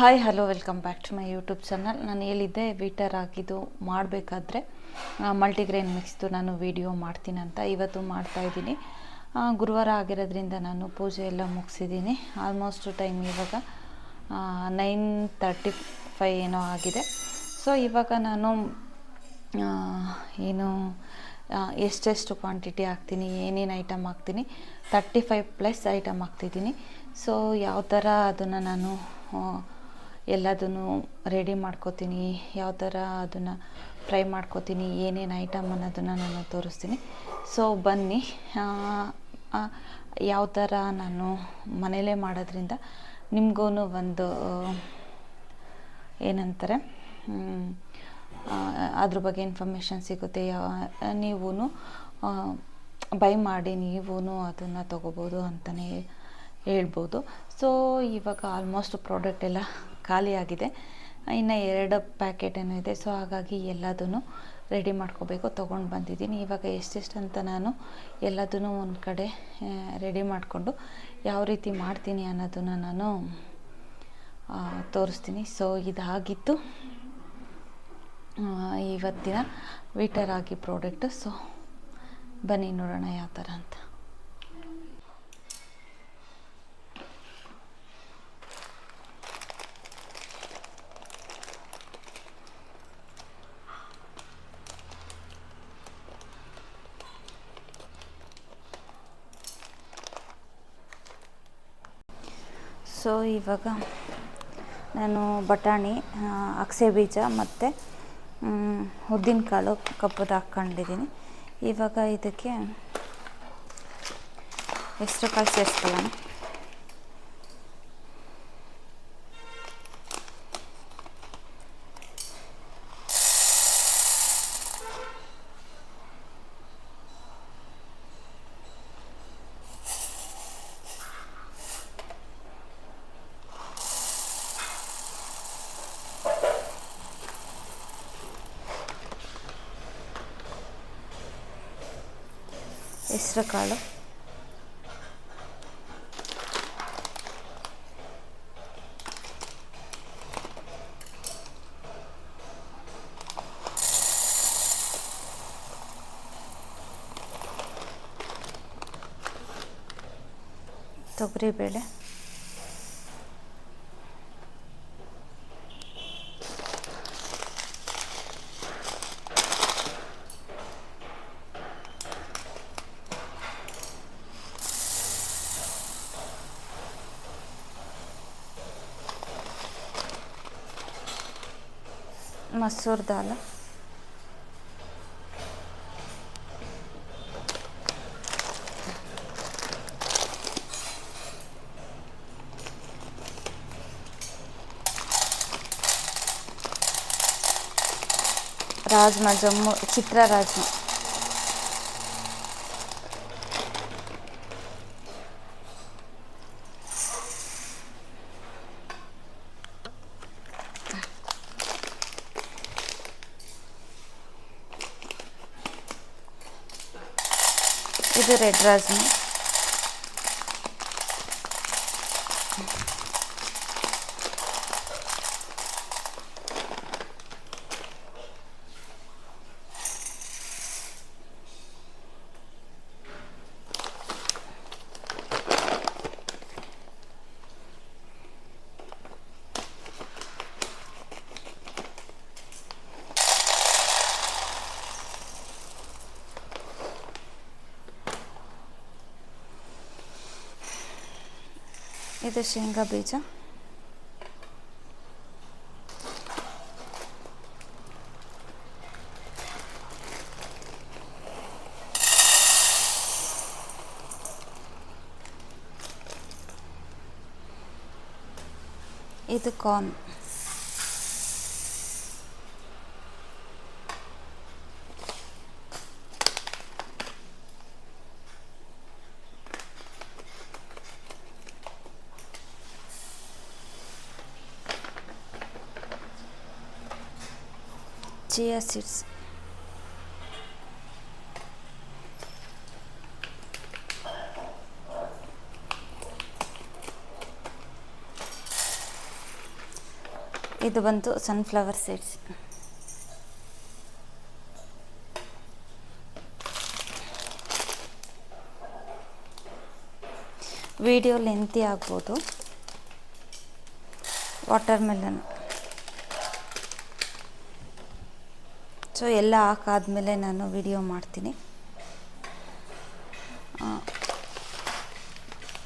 Hi hello welcome back to my YouTube channel ನಾನು ಹೇಳಿದ್ದೆ ವೀಟರ್ ಹಾಕಿದ್ದು ಮಾಡಬೇಕಾದ್ರೆ ಮಲ್ಟಿಗ್ರೇನ್ ಮಿಕ್ಸ್ದು ನಾನು ವಿಡಿಯೋ ಮಾಡ್ತೀನಿ ಅಂತ ಇವತ್ತು ಮಾಡ್ತಾಯಿದ್ದೀನಿ ಗುರುವಾರ ಆಗಿರೋದ್ರಿಂದ ನಾನು ಪೂಜೆ ಎಲ್ಲ ಮುಗಿಸಿದ್ದೀನಿ. ಆಲ್ಮೋಸ್ಟ್ ಟೈಮ್ ಇವಾಗ ನೈನ್ ತರ್ಟಿ ಫೈ ಏನೋ ಆಗಿದೆ. ಸೊ ಇವಾಗ ನಾನು ಏನು ಎಷ್ಟೆಷ್ಟು ಕ್ವಾಂಟಿಟಿ ಹಾಕ್ತೀನಿ, ಏನೇನು ಐಟಮ್ ಹಾಕ್ತೀನಿ ತರ್ಟಿ ಫೈವ್ ಪ್ಲಸ್ ಐಟಮ್ ಹಾಕ್ತಿದ್ದೀನಿ. ಸೊ ಯಾವ ಥರ ಅದನ್ನು ನಾನು ಎಲ್ಲದನ್ನು ರೆಡಿ ಮಾಡ್ಕೋತೀನಿ, ಯಾವ ಥರ ಅದನ್ನು ಫ್ರೈ ಮಾಡ್ಕೋತೀನಿ, ಏನೇನು ಐಟಮ್ ಅನ್ನೋದನ್ನು ನಾನು ತೋರಿಸ್ತೀನಿ. ಸೊ ಬನ್ನಿ. ಯಾವ ಥರ ನಾನು ಮನೇಲೇ ಮಾಡೋದ್ರಿಂದ ನಿಮಗೂ ಒಂದು, ಏನಂತಾರೆ ಅದ್ರ ಬಗ್ಗೆ ಇನ್ಫಾರ್ಮೇಷನ್ ಸಿಗುತ್ತೆ. ನೀವೂ ಬೈ ಮಾಡಿ ನೀವೂ ಅದನ್ನು ತೊಗೋಬೋದು ಅಂತಲೇ ಹೇಳ್ಬೋದು. ಸೊ ಇವಾಗ ಆಲ್ಮೋಸ್ಟ್ ಪ್ರಾಡಕ್ಟ್ ಎಲ್ಲ ಖಾಲಿಯಾಗಿದೆ. ಇನ್ನು ಎರಡು ಪ್ಯಾಕೆಟ್ ಏನೋ ಇದೆ ಸೊ ಹಾಗಾಗಿ ಎಲ್ಲದನ್ನು ರೆಡಿ ಮಾಡ್ಕೋಬೇಕು, ತೊಗೊಂಡು ಬಂದಿದ್ದೀನಿ. ಇವಾಗ ಎಷ್ಟೆಷ್ಟು ಅಂತ ನಾನು ಎಲ್ಲದನ್ನು ಒಂದು ಕಡೆ ರೆಡಿ ಮಾಡಿಕೊಂಡು ಯಾವ ರೀತಿ ಮಾಡ್ತೀನಿ ಅನ್ನೋದನ್ನು ನಾನು ತೋರಿಸ್ತೀನಿ. ಸೊ ಇದಾಗಿತ್ತು ಇವತ್ತಿನ ವೀಟರ್ ಆಗಿ ಪ್ರಾಡಕ್ಟು ಸೊ ಬನ್ನಿ ನೋಡೋಣ ಯಾವ ಥರ ಅಂತ. ಸೊ, ಇವಾಗ ನಾನು ಬಟಾಣಿ ಅಗಸೆ ಬೀಜ ಮತ್ತು ಉದ್ದಿನ ಕಾಳು ಕಪ್ಪದು ಹಾಕ್ಕೊಂಡಿದ್ದೀನಿ ಇವಾಗ ಇದಕ್ಕೆ ಎಷ್ಟು ಕಾಳು ಸೇರಿಸ್ಕೊಳ್ಳೋಣ ಹೆಸ್ರು ಕಾಳು ತೊಗರಿಬೇಳೆ ಮಸೂರ್ ದಾಲ್ ರಾಜ್ಮಾ ಜಮ್ಮು ಚಿತ್ರ ರಾಜ್ಮಾ ಇದು ರೆಡ್ ಇದು ಶೇಂಗಾ ಬೀಜ ಇದು ಕಾರ್ನ್ ಚಿಯಾ ಸೀಡ್ಸ್ ಇದು ಬಂತು ಸನ್ಫ್ಲವರ್ ಸೀಡ್ಸ್ ವಿಡಿಯೋ ಲೆಂತಿ ಆಗ್ಬೋದು ವಾಟರ್ ಮೆಲನ್ ಸೊ ಎಲ್ಲ ಹಾಕಾದ್ಮೇಲೆ ನಾನು ವಿಡಿಯೋ ಮಾಡ್ತೀನಿ.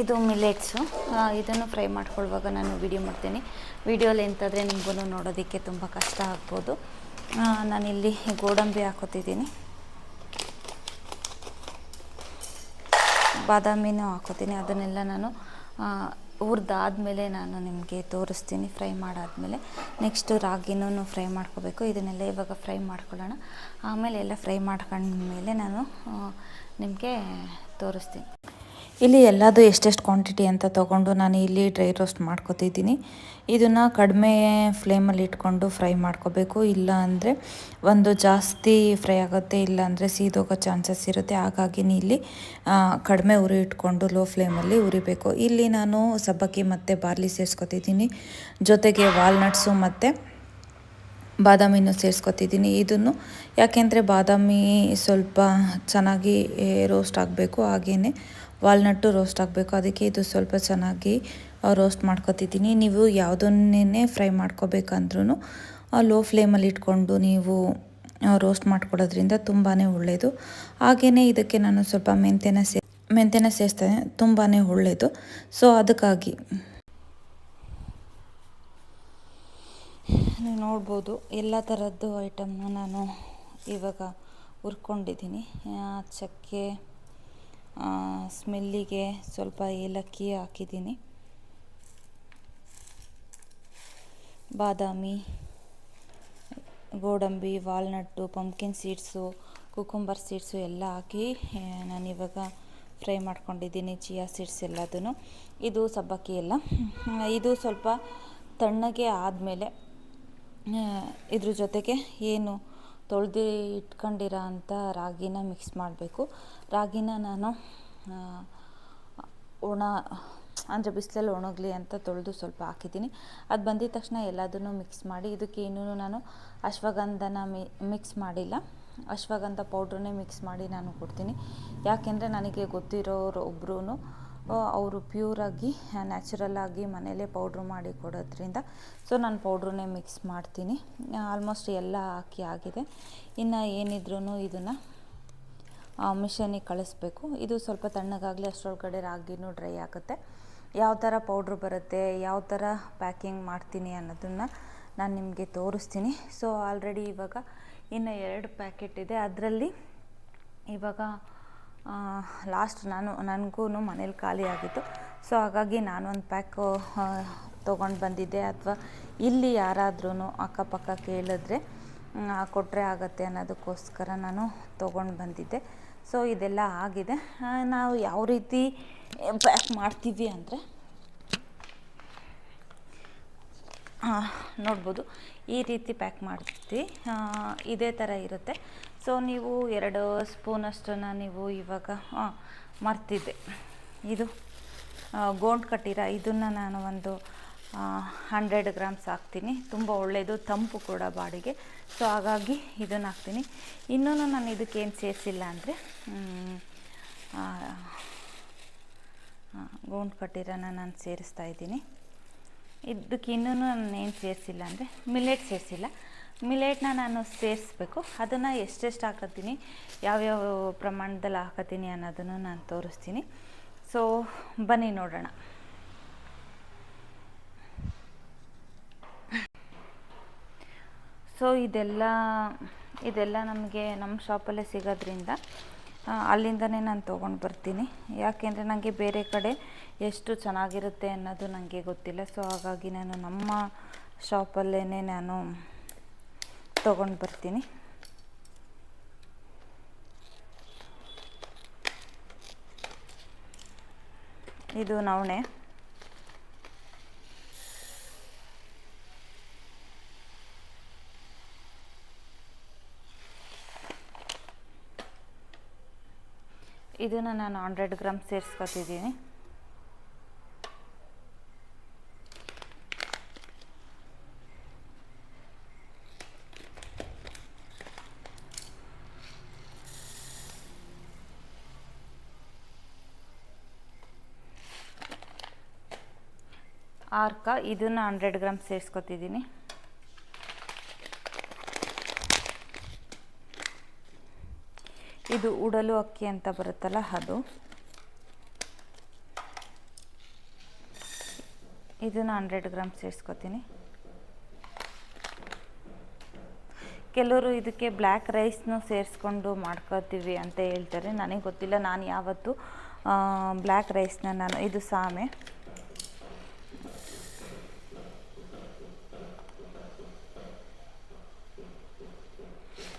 ಇದು ಮಿಲೆಟ್ಸು ಇದನ್ನು ಫ್ರೈ ಮಾಡ್ಕೊಳ್ಳುವಾಗ ನಾನು ವಿಡಿಯೋ ಮಾಡ್ತೀನಿ. ವಿಡಿಯೋಲಿ ಎಂತಾದರೆ ನಿಮಗೂ ನೋಡೋದಕ್ಕೆ ತುಂಬ ಕಷ್ಟ ಆಗ್ಬೋದು. ನಾನಿಲ್ಲಿ ಗೋಡಂಬಿ ಹಾಕೋತಿದ್ದೀನಿ. ಬಾದಾಮಿನೂ ಹಾಕೋತೀನಿ. ಅದನ್ನೆಲ್ಲ ನಾನು ಹುರಿದಾದ್ಮೇಲೆ ನಾನು ನಿಮಗೆ ತೋರಿಸ್ತೀನಿ, ಫ್ರೈ ಮಾಡಾದಮೇಲೆ. ನೆಕ್ಸ್ಟು ರಾಗಿನೂ ಫ್ರೈ ಮಾಡ್ಕೋಬೇಕು. ಇದನ್ನೆಲ್ಲ ಇವಾಗ ಫ್ರೈ ಮಾಡ್ಕೊಳ್ಳೋಣ. ಆಮೇಲೆ ಎಲ್ಲ ಫ್ರೈ ಮಾಡ್ಕೊಂಡ್ಮೇಲೆ ನಾನು ನಿಮಗೆ ತೋರಿಸ್ತೀನಿ. ಇಲ್ಲಿ ಎಲ್ಲದು ಎಷ್ಟೆಷ್ಟು ಕ್ವಾಂಟಿಟಿ ಅಂತ ತೊಗೊಂಡು ನಾನು ಇಲ್ಲಿ ಡ್ರೈ ರೋಸ್ಟ್ ಮಾಡ್ಕೊತಿದ್ದೀನಿ. ಇದನ್ನು ಕಡಿಮೆ ಫ್ಲೇಮಲ್ಲಿ ಇಟ್ಕೊಂಡು ಫ್ರೈ ಮಾಡ್ಕೋಬೇಕು. ಇಲ್ಲ ಅಂದರೆ ಒಂದು ಜಾಸ್ತಿ ಫ್ರೈ ಆಗುತ್ತೆ, ಇಲ್ಲ ಅಂದರೆ ಸೀದೋಗೋ ಚಾನ್ಸಸ್ ಇರುತ್ತೆ. ಹಾಗಾಗಿ ಇಲ್ಲಿ ಕಡಿಮೆ ಉರಿ ಇಟ್ಕೊಂಡು ಲೋ ಫ್ಲೇಮಲ್ಲಿ ಉರಿಬೇಕು. ಇಲ್ಲಿ ನಾನು ಸಬ್ಬಕ್ಕಿ ಮತ್ತು ಬಾರ್ಲಿ ಸೇರಿಸ್ಕೊತಿದ್ದೀನಿ. ಜೊತೆಗೆ ವಾಲ್ನಟ್ಸು ಮತ್ತು ಬಾದಾಮಿನೂ ಸೇರಿಸ್ಕೊತಿದ್ದೀನಿ. ಇದನ್ನು ಯಾಕೆಂದರೆ ಬಾದಾಮಿ ಸ್ವಲ್ಪ ಚೆನ್ನಾಗಿ ರೋಸ್ಟ್ ಆಗಬೇಕು. ಹಾಗೆಯೇ ವಾಲ್ನಟ್ಟು ರೋಸ್ಟ್ ಆಗಬೇಕು ಅದಕ್ಕೆ ಇದು ಸ್ವಲ್ಪ ಚೆನ್ನಾಗಿ ರೋಸ್ಟ್ ಮಾಡ್ಕೊತಿದ್ದೀನಿ. ನೀವು ಯಾವುದನ್ನೇ ಫ್ರೈ ಮಾಡ್ಕೋಬೇಕಂದ್ರೂ ಲೋ ಫ್ಲೇಮಲ್ಲಿ ಇಟ್ಕೊಂಡು ನೀವು ರೋಸ್ಟ್ ಮಾಡ್ಕೊಳ್ಳೋದ್ರಿಂದ ತುಂಬಾ ಒಳ್ಳೆಯದು ಹಾಗೆಯೇ ಇದಕ್ಕೆ ನಾನು ಸ್ವಲ್ಪ ಮೆಂತ್ಯನ ಸೇ, ಮೆಂತ್ಯನ ಸೇರಿಸ್ತೇನೆ ತುಂಬಾ ಒಳ್ಳೆಯದು ಸೊ, ಅದಕ್ಕಾಗಿ. ನೀವು ನೋಡ್ಬೋದು, ಎಲ್ಲ ಥರದ್ದು ಐಟಮ್ನ ನಾನು ಇವಾಗ ಹುರ್ಕೊಂಡಿದ್ದೀನಿ. ಚಕ್ಕೆ ಸ್ಮೆಲ್ಲಿಗೆ ಸ್ವಲ್ಪ ಏಲಕ್ಕಿ ಹಾಕಿದ್ದೀನಿ. ಬಾದಾಮಿ, ಗೋಡಂಬಿ, walnut pumpkin seeds cucumber seeds ಎಲ್ಲ ಹಾಕಿ ನಾನಿವಾಗ ಫ್ರೈ ಮಾಡ್ಕೊಂಡಿದ್ದೀನಿ ಚಿಯಾ ಸೀಡ್ಸ್ ಎಲ್ಲದೂ ಇದು ಸಬ್ಬಕ್ಕಿ ಎಲ್ಲ. ಇದು ಸ್ವಲ್ಪ ತಣ್ಣಗೆ ಆದಮೇಲೆ ಇದ್ರ ಜೊತೆಗೆ ಏನು ತೊಳೆದು ಇಟ್ಕೊಂಡಿರೋ ಅಂಥ ರಾಗಿನ ಮಿಕ್ಸ್ ಮಾಡಬೇಕು. ರಾಗಿನ ನಾನು ಒಣ, ಅಂದರೆ ಬಿಸಿಲಲ್ಲಿ ಒಣಗಲಿ ಅಂತ ತೊಳೆದು ಸ್ವಲ್ಪ ಹಾಕಿದ್ದೀನಿ. ಅದು ಬಂದಿದ ತಕ್ಷಣ ಎಲ್ಲದನ್ನು ಮಿಕ್ಸ್ ಮಾಡಿ, ಇದಕ್ಕೆ ಇನ್ನೂ ನಾನು ಅಶ್ವಗಂಧನ ಮಿಕ್ಸ್ ಮಾಡಿಲ್ಲ. ಅಶ್ವಗಂಧ ಪೌಡ್ರನ್ನೇ ಮಿಕ್ಸ್ ಮಾಡಿ ನಾನು ಕೊಡ್ತೀನಿ. ಯಾಕೆಂದರೆ ನನಗೆ ಗೊತ್ತಿರೋರು ಒಬ್ಬರು ಅವರು ಪ್ಯೂರಾಗಿ ನ್ಯಾಚುರಲ್ಲಾಗಿ ಮನೆಯಲ್ಲೇ ಪೌಡ್ರ್ ಮಾಡಿ ಕೊಡೋದ್ರಿಂದ. ಸೊ ನಾನು ಪೌಡ್ರನ್ನೇ ಮಿಕ್ಸ್ ಮಾಡ್ತೀನಿ. ಆಲ್ಮೋಸ್ಟ್ ಎಲ್ಲ ಹಾಕಿ ಆಗಿದೆ. ಇನ್ನು ಏನಿದ್ರೂ ಇದನ್ನು ಮಿಷನಿಗೆ ಕಳಿಸ್ಬೇಕು. ಇದು ಸ್ವಲ್ಪ ತಣ್ಣಗಾಗಲಿ, ಅಷ್ಟರೊಳಗಡೆ ರಾಗಿನೂ ಡ್ರೈ ಆಗುತ್ತೆ. ಯಾವ ಥರ ಪೌಡ್ರ್ ಬರುತ್ತೆ, ಯಾವ ಥರ ಪ್ಯಾಕಿಂಗ್ ಮಾಡ್ತೀನಿ ಅನ್ನೋದನ್ನು ನಾನು ನಿಮಗೆ ತೋರಿಸ್ತೀನಿ. ಸೊ ಆಲ್ರೆಡಿ ಇವಾಗ ಇನ್ನು ಎರಡು ಪ್ಯಾಕೆಟ್ ಇದೆ. ಅದರಲ್ಲಿ ಇವಾಗ ಲಾಸ್ಟ್ ನಾನು ನನಗೂ ಮನೇಲಿ ಖಾಲಿ ಆಗಿತ್ತು. ಸೊ ಹಾಗಾಗಿ ನಾನೊಂದು ಪ್ಯಾಕು ತೊಗೊಂಡು ಬಂದಿದ್ದೆ. ಅಥವಾ ಇಲ್ಲಿ ಯಾರಾದ್ರೂ ಅಕ್ಕಪಕ್ಕ ಕೇಳಿದ್ರೆ ಕೊಟ್ಟರೆ ಆಗತ್ತೆ ಅನ್ನೋದಕ್ಕೋಸ್ಕರ ನಾನು ತೊಗೊಂಡು ಬಂದಿದ್ದೆ. ಸೊ ಇದೆಲ್ಲ ಆಗಿದೆ. ನಾವು ಯಾವ ರೀತಿ ಪ್ಯಾಕ್ ಮಾಡ್ತೀವಿ ಅಂದರೆ ನೋಡ್ಬೋದು. ಈ ರೀತಿ ಪ್ಯಾಕ್ ಮಾಡ್ತೀವಿ. ಇದೇ ಥರ ಇರುತ್ತೆ. ಸೊ ನೀವು ಎರಡು ಸ್ಪೂನಷ್ಟನ್ನು ನೀವು ಇವಾಗ ಮರ್ತಿದ್ದೆ. ಇದು ಗೋಂಡ್ ಕಟ್ಟಿರ ಇದನ್ನು ನಾನು ಒಂದು ಹಂಡ್ರೆಡ್ ಗ್ರಾಮ್ಸ್ ಹಾಕ್ತೀನಿ. ತುಂಬ ಒಳ್ಳೆಯದು ತಂಪು ಕೂಡ ಬಾಡಿಗೆ. ಸೊ ಹಾಗಾಗಿ ಇದನ್ನು ಹಾಕ್ತೀನಿ. ಇನ್ನೂ ನಾನು ಇದಕ್ಕೇನು ಸೇರಿಸಿಲ್ಲ ಅಂದರೆ ಗೋಂಡ್ ಕಟ್ಟಿರನ ನಾನು ಸೇರಿಸ್ತಾ ಇದ್ದೀನಿ. ಇದಕ್ಕೆ ಇನ್ನೂ ನಾನು ಏನು ಸೇರಿಸಿಲ್ಲ ಅಂದರೆ ಮಿಲೆಟ್ ಸೇರಿಸಿಲ್ಲ. ಮಿಲೆಟ್ನ ನಾನು ಸೇರಿಸ್ಬೇಕು. ಅದನ್ನು ಎಷ್ಟೆಷ್ಟು ಹಾಕತ್ತೀನಿ, ಯಾವ್ಯಾವ ಪ್ರಮಾಣದಲ್ಲಿ ಹಾಕತ್ತೀನಿ ಅನ್ನೋದನ್ನು ನಾನು ತೋರಿಸ್ತೀನಿ. ಸೊ ಬನ್ನಿ ನೋಡೋಣ. ಸೊ ಇದೆಲ್ಲ ಇದೆಲ್ಲ ನಮಗೆ ನಮ್ಮ ಶಾಪಲ್ಲೇ ಸಿಗೋದ್ರಿಂದ ಅಲ್ಲಿಂದನೇ ನಾನು ತೊಗೊಂಡು ಬರ್ತೀನಿ. ಯಾಕೆಂದರೆ ನನಗೆ ಬೇರೆ ಕಡೆ ಎಷ್ಟು ಚೆನ್ನಾಗಿರುತ್ತೆ ಅನ್ನೋದು ನನಗೆ ಗೊತ್ತಿಲ್ಲ. ಸೊ ಹಾಗಾಗಿ ನಾನು ನಮ್ಮ ಶಾಪಲ್ಲೇ ನಾನು ತೊಗೊಂಡು ಬರ್ತೀನಿ. ಇದು ನವಣೆ. ಇದನ್ನು ನಾನು ಹಂಡ್ರೆಡ್ ಗ್ರಾಮ್ ಸೇರಿಸ್ಕೊತಿದ್ದೀನಿ. ಆರ್ಕ ಇದನ್ನು ಹಂಡ್ರೆಡ್ ಗ್ರಾಮ್ ಸೇರಿಸ್ಕೊತಿದ್ದೀನಿ ಇದು ಉಡಲು ಅಕ್ಕಿ ಅಂತ ಬರುತ್ತಲ್ಲ ಅದು. ಇದನ್ನು ಹಂಡ್ರೆಡ್ ಗ್ರಾಮ್ ಸೇರಿಸ್ಕೊತೀನಿ. ಕೆಲವರು ಇದಕ್ಕೆ ಬ್ಲ್ಯಾಕ್ ರೈಸ್ನು ಸೇರಿಸ್ಕೊಂಡು ಮಾಡ್ಕೋತೀವಿ ಅಂತ ಹೇಳ್ತಾರೆ. ನನಗೆ ಗೊತ್ತಿಲ್ಲ, ನಾನು ಯಾವತ್ತು ಬ್ಲ್ಯಾಕ್ ರೈಸ್ನ ನಾನು, ಇದು ಸಾಮೆ.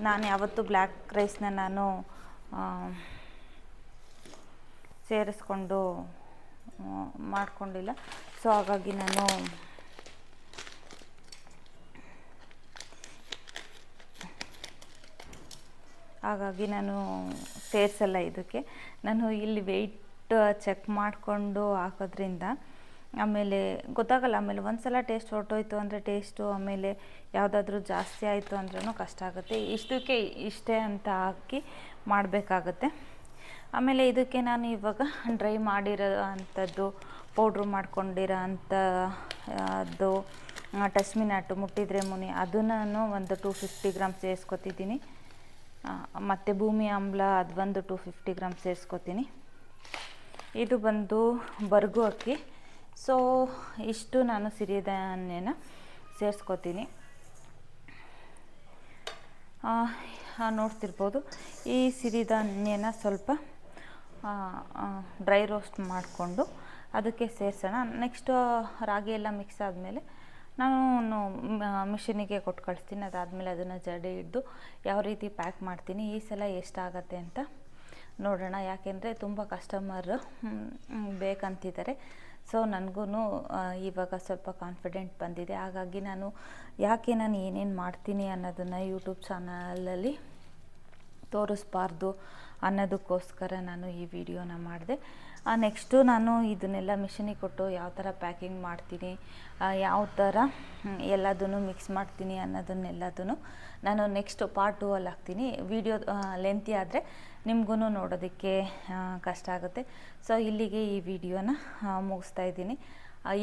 ನಾನು ಯಾವತ್ತೂ ಬ್ಲ್ಯಾಕ್ ರೈಸ್ನ ನಾನು ಸೇರಿಸ್ಕೊಂಡು ಮಾಡಿಕೊಂಡಿಲ್ಲ. ಸೊ, ಹಾಗಾಗಿ ನಾನು ಹಾಗಾಗಿ ನಾನು ಸೇರಿಸಲ್ಲ ಇದಕ್ಕೆ. ನಾನು ಇಲ್ಲಿ ವೆಯ್ಟ್ ಚೆಕ್ ಮಾಡಿಕೊಂಡು ಹಾಕೋದ್ರಿಂದ ಆಮೇಲೆ ಗೊತ್ತಾಗಲ್ಲ, ಆಮೇಲೆ ಒಂದ್ಸಲ ಟೇಸ್ಟ್ ಹೊರಟೋಯ್ತು ಅಂದರೆ ಟೇಸ್ಟು ಆಮೇಲೆ ಯಾವುದಾದ್ರೂ ಜಾಸ್ತಿ ಆಯಿತು ಅಂದ್ರೂ ಕಷ್ಟ ಆಗುತ್ತೆ. ಇಷ್ಟಕ್ಕೆ ಇಷ್ಟೇ ಅಂತ ಹಾಕಿ ಮಾಡಬೇಕಾಗತ್ತೆ. ಆಮೇಲೆ ಇದಕ್ಕೆ ನಾನು ಇವಾಗ ಡ್ರೈ ಮಾಡಿರೋ ಅಂಥದ್ದು ಪೌಡ್ರು ಮಾಡ್ಕೊಂಡಿರೋ ಅಂಥ ಅದು ಟಸ್ಮಿನಾಟು ಮುಟ್ಟಿದ್ರೆ ಮುನಿ, ಅದನ್ನು ಒಂದು ಟೂ ಫಿಫ್ಟಿ ಗ್ರಾಮ್ ಸೇರಿಸ್ಕೊತಿದ್ದೀನಿ. ಮತ್ತು ಭೂಮಿ ಆಮ್ಲ ಅದು ಒಂದು ಟೂ ಫಿಫ್ಟಿ ಗ್ರಾಮ್ ಸೇರಿಸ್ಕೊತೀನಿ. ಇದು ಬಂದು ಬರ್ಗು ಅಕ್ಕಿ ಸೊ ಇಷ್ಟು ನಾನು ಸಿರಿಧಾನ್ಯನ ಸೇರಿಸ್ಕೋತೀನಿ. ನೋಡ್ತಿರ್ಬೋದು. ಈ ಸಿರಿಧಾನ್ಯನ ಸ್ವಲ್ಪ ಡ್ರೈ ರೋಸ್ಟ್ ಮಾಡಿಕೊಂಡು ಅದಕ್ಕೆ ಸೇರಿಸೋಣ. ನೆಕ್ಸ್ಟು ರಾಗಿ ಎಲ್ಲ ಮಿಕ್ಸ್ ಆದಮೇಲೆ ನಾನು ಮಿಷಿನಿಗೆ ಕೊಟ್ಟು ಕಳಿಸ್ತೀನಿ. ಅದಾದಮೇಲೆ ಅದನ್ನು ಜಡೆ ಹಿಡ್ದು ಯಾವ ರೀತಿ ಪ್ಯಾಕ್ ಮಾಡ್ತೀನಿ, ಈ ಸಲ ಎಷ್ಟಾಗತ್ತೆ ಅಂತ ನೋಡೋಣ. ಯಾಕೆಂದರೆ ತುಂಬ ಕಸ್ಟಮರ್ ಬೇಕಂತಿದ್ದಾರೆ. ಸೊ ನನಗೂ ಇವಾಗ ಸ್ವಲ್ಪ ಕಾನ್ಫಿಡೆಂಟ್ ಬಂದಿದೆ. ಹಾಗಾಗಿ ನಾನು ಯಾಕೆ ನಾನು ಏನೇನು ಮಾಡ್ತೀನಿ ಅನ್ನೋದನ್ನು ಯೂಟ್ಯೂಬ್ ಚಾನಲಲ್ಲಿ ತೋರಿಸ್ಬಾರ್ದು ಅನ್ನೋದಕ್ಕೋಸ್ಕರ ನಾನು ಈ ವಿಡಿಯೋನ ಮಾಡಿದೆ. ನೆಕ್ಸ್ಟು ನಾನು ಇದನ್ನೆಲ್ಲ ಮಿಷಿನಿಗೆ ಕೊಟ್ಟು ಯಾವ ಥರ ಪ್ಯಾಕಿಂಗ್ ಮಾಡ್ತೀನಿ ಯಾವ ಥರ ಎಲ್ಲದನ್ನು ಮಿಕ್ಸ್ ಮಾಡ್ತೀನಿ ಅನ್ನೋದನ್ನೆಲ್ಲದನ್ನು ನಾನು ನೆಕ್ಸ್ಟ್ ಪಾರ್ಟ್ ಟೂ ಅಲ್ಲಿ ಹಾಕ್ತೀನಿ. ವಿಡಿಯೋ ಲೆಂತಿ ಆದರೆ ನಿಮಗೂ ನೋಡೋದಕ್ಕೆ ಕಷ್ಟ ಆಗುತ್ತೆ. ಸೊ, ಇಲ್ಲಿಗೆ ಈ ವಿಡಿಯೋನ ಮುಗಿಸ್ತಾ ಇದ್ದೀನಿ.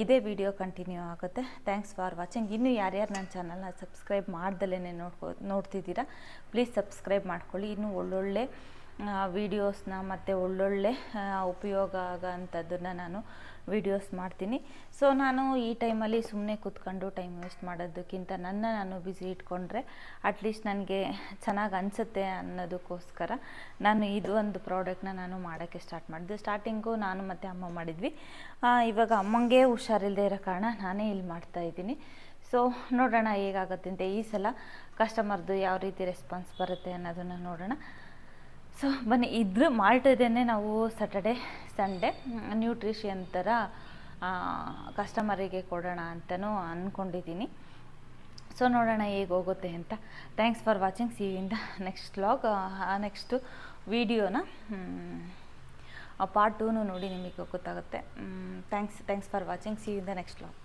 ಇದೇ ವಿಡಿಯೋ ಕಂಟಿನ್ಯೂ ಆಗುತ್ತೆ. Thanks for watching. ಇನ್ನೂ ಯಾರ್ಯಾರು ನನ್ನ ಚಾನಲ್ನ ಸಬ್ಸ್ಕ್ರೈಬ್ ಮಾಡ್ದಲೇ ನೋಡ್ಕೊ, ನೋಡ್ತಿದ್ದೀರಾ, ಪ್ಲೀಸ್ ಸಬ್ಸ್ಕ್ರೈಬ್ ಮಾಡ್ಕೊಳ್ಳಿ. ಇನ್ನೂ ಒಳ್ಳೊಳ್ಳೆ ವೀಡಿಯೋಸ್ನ ಮತ್ತು ಒಳ್ಳೊಳ್ಳೆ ಉಪಯೋಗ ಆಗೋಂಥದ್ದನ್ನು ನಾನು ವೀಡಿಯೋಸ್ ಮಾಡ್ತೀನಿ. ಸೊ ನಾನು ಈ ಟೈಮಲ್ಲಿ ಸುಮ್ಮನೆ ಕೂತ್ಕೊಂಡು ಟೈಮ್ ವೇಸ್ಟ್ ಮಾಡೋದಕ್ಕಿಂತ ನನ್ನ ನಾನು ಬ್ಯುಸಿ ಇಟ್ಕೊಂಡ್ರೆ ಅಟ್ಲೀಸ್ಟ್ ನನಗೆ ಚೆನ್ನಾಗಿ ಅನಿಸುತ್ತೆ ಅನ್ನೋದಕ್ಕೋಸ್ಕರ ನಾನು ಇದು ಒಂದು ಪ್ರಾಡಕ್ಟ್ನ ನಾನು ಮಾಡೋಕ್ಕೆ ಸ್ಟಾರ್ಟ್ ಮಾಡಿದೆ. ಸ್ಟಾರ್ಟಿಂಗು ನಾನು ಮತ್ತು ಅಮ್ಮ ಮಾಡಿದ್ವಿ. ಇವಾಗ ಅಮ್ಮಂಗೆ ಹುಷಾರಿಲ್ಲದೆ ಇರೋ ಕಾರಣ ನಾನೇ ಇಲ್ಲಿ ಮಾಡ್ತಾ ಇದ್ದೀನಿ. ಸೊ ನೋಡೋಣ ಹೇಗಾಗುತ್ತೆ ಅಂತ ಈ ಸಲ ಕಸ್ಟಮರ್ದು ಯಾವ ರೀತಿ ರೆಸ್ಪಾನ್ಸ್ ಬರುತ್ತೆ ಅನ್ನೋದನ್ನು ನೋಡೋಣ. ಸೊ, ಬನ್ನಿ, ಇದ್ರ ಮಾಲ್ಟದೇನೆ ನಾವು ಸ್ಯಾಟರ್ಡೆ ಸಂಡೇ ನ್ಯೂಟ್ರಿಷಿಯನ್ ಥರ ಕಸ್ಟಮರಿಗೆ ಕೊಡೋಣ ಅಂತಲೂ ಅಂದ್ಕೊಂಡಿದ್ದೀನಿ ಸೊ, ನೋಡೋಣ ಹೇಗೆ ಹೋಗುತ್ತೆ ಅಂತ. Thanks for watching see in the next vlog next ವೀಡಿಯೋನ ಪಾರ್ಟ್ ಟೂನು ನೋಡಿ ನಿಮಗೆ ಗೊತ್ತಾಗುತ್ತೆ. Thanks thanks for watching see in the next vlog